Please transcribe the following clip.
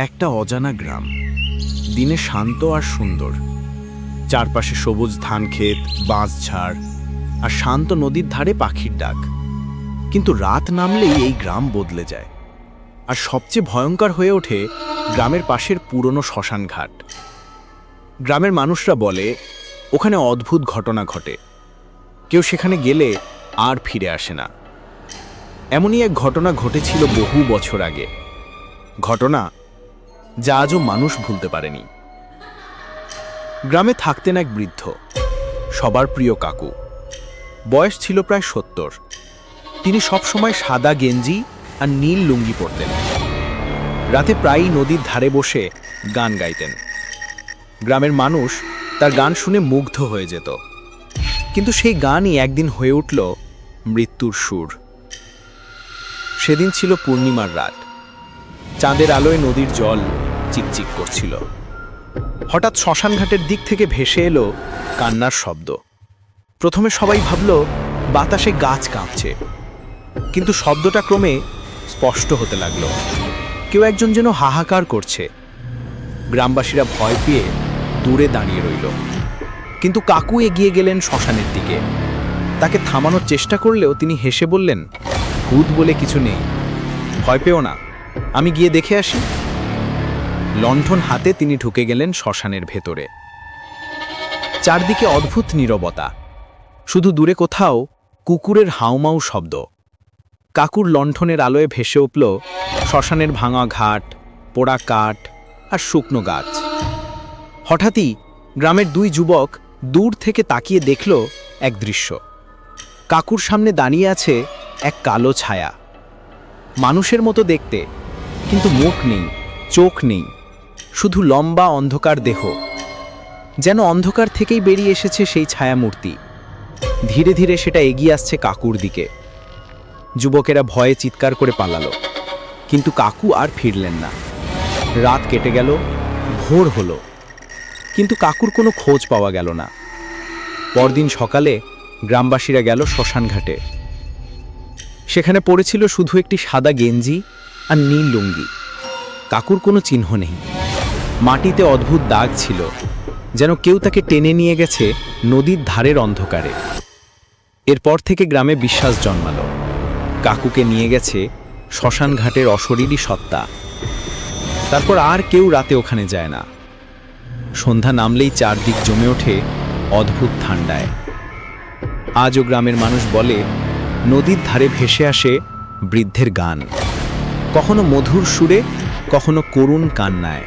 একটা অজানা গ্রাম। দিনে শান্ত আর সুন্দর। চারপাশে সবুজ ধান ক্ষেত বাঁশঝাড় আর শান্ত নদীর ধারে পাখির ডাক। কিন্তু রাত নামলেই এই গ্রাম বদলে যায়। আর সবচেয়ে ভয়ঙ্কর হয়ে ওঠে গ্রামের পাশের পুরনো শ্মশান ঘাট। গ্রামের মানুষরা বলে, ওখানে অদ্ভুত ঘটনা ঘটে। কেউ সেখানে গেলে আর ফিরে আসে না। এমনই এক ঘটনা ঘটেছিল বহু বছর আগে। ঘটনা যা আজও মানুষ ভুলতে পারেনি। গ্রামে থাকতেন এক বৃদ্ধ, সবার প্রিয় কাকু। বয়স ছিল প্রায় সত্তর। তিনি সবসময় সাদা গেঞ্জি আর নীল লুঙ্গি পরতেন। রাতে প্রায়ই নদীর ধারে বসে গান গাইতেন। গ্রামের মানুষ তার গান শুনে মুগ্ধ হয়ে যেত। কিন্তু সেই গানই একদিন হয়ে উঠল মৃত্যুর সুর। সেদিন ছিল পূর্ণিমার রাত। চাঁদের আলোয় নদীর জল চিকচিক করছিল। হঠাৎ শ্মশানঘাটের দিক থেকে ভেসে এলো কান্নার শব্দ। প্রথমে সবাই ভাবল, বাতাসে গাছ কাঁপছে। কিন্তু শব্দটা ক্রমে স্পষ্ট হতে লাগল। কেউ একজন যেন হাহাকার করছে। গ্রামবাসীরা ভয় পেয়ে দূরে দাঁড়িয়ে রইল। কিন্তু কাকু এগিয়ে গেলেন শ্মশানের দিকে। তাকে থামানোর চেষ্টা করলেও তিনি হেসে বললেন, ভূত বলে কিছু নেই। ভয় পেও না। আমি গিয়ে দেখে আসি। লণ্ঠন হাতে তিনি ঢুকে গেলেন শ্মশানের ভেতরে। চারদিকে অদ্ভুত নীরবতা। শুধু দূরে কোথাও কুকুরের হাউমাউ শব্দ। কাকুর লণ্ঠনের আলোয় ভেসে উঠল শ্মশানের ভাঙা ঘাট, পোড়া কাঠ আর শুকনো গাছ। হঠাৎই গ্রামের দুই যুবক দূর থেকে তাকিয়ে দেখল এক দৃশ্য। কাকুর সামনে দাঁড়িয়ে আছে এক কালো ছায়া। মানুষের মতো দেখতে, কিন্তু মুখ নেই, চোখ নেই। শুধু লম্বা অন্ধকার দেহ। যেন অন্ধকার থেকেই বেরিয়ে এসেছে সেই ছায়ামূর্তি। ধীরে ধীরে সেটা এগিয়ে আসছে কাকুর দিকে। যুবকেরা ভয়ে চিৎকার করে পালালো। কিন্তু কাকু আর ফিরলেন না। রাত কেটে গেল, ভোর হলো। কিন্তু কাকুর কোনো খোঁজ পাওয়া গেল না। পরদিন সকালে গ্রামবাসীরা গেল শ্মশানঘাটে সেখানে পড়েছিল শুধু একটি সাদা গেঞ্জি আর নীল লুঙ্গি। কাকুর কোনো চিহ্ন নেই। মাটিতে অদ্ভুত দাগ ছিল, যেন কেউ তাকে টেনে নিয়ে গেছে নদীর ধারের অন্ধকারে। এরপর থেকে গ্রামে বিশ্বাস জন্মালো। কাকুকে নিয়ে গেছে শ্মশান ঘাটের অশরীরী সত্তা। তারপর আর কেউ রাতে ওখানে যায় না। সন্ধ্যা নামলেই চারদিক জমে ওঠে অদ্ভুত ঠান্ডায়। আজও গ্রামের মানুষ বলে, নদীর ধারে ভেসে আসে বৃদ্ধের গান। কখনো মধুর সুরে, কখনো করুণ কান্নায়।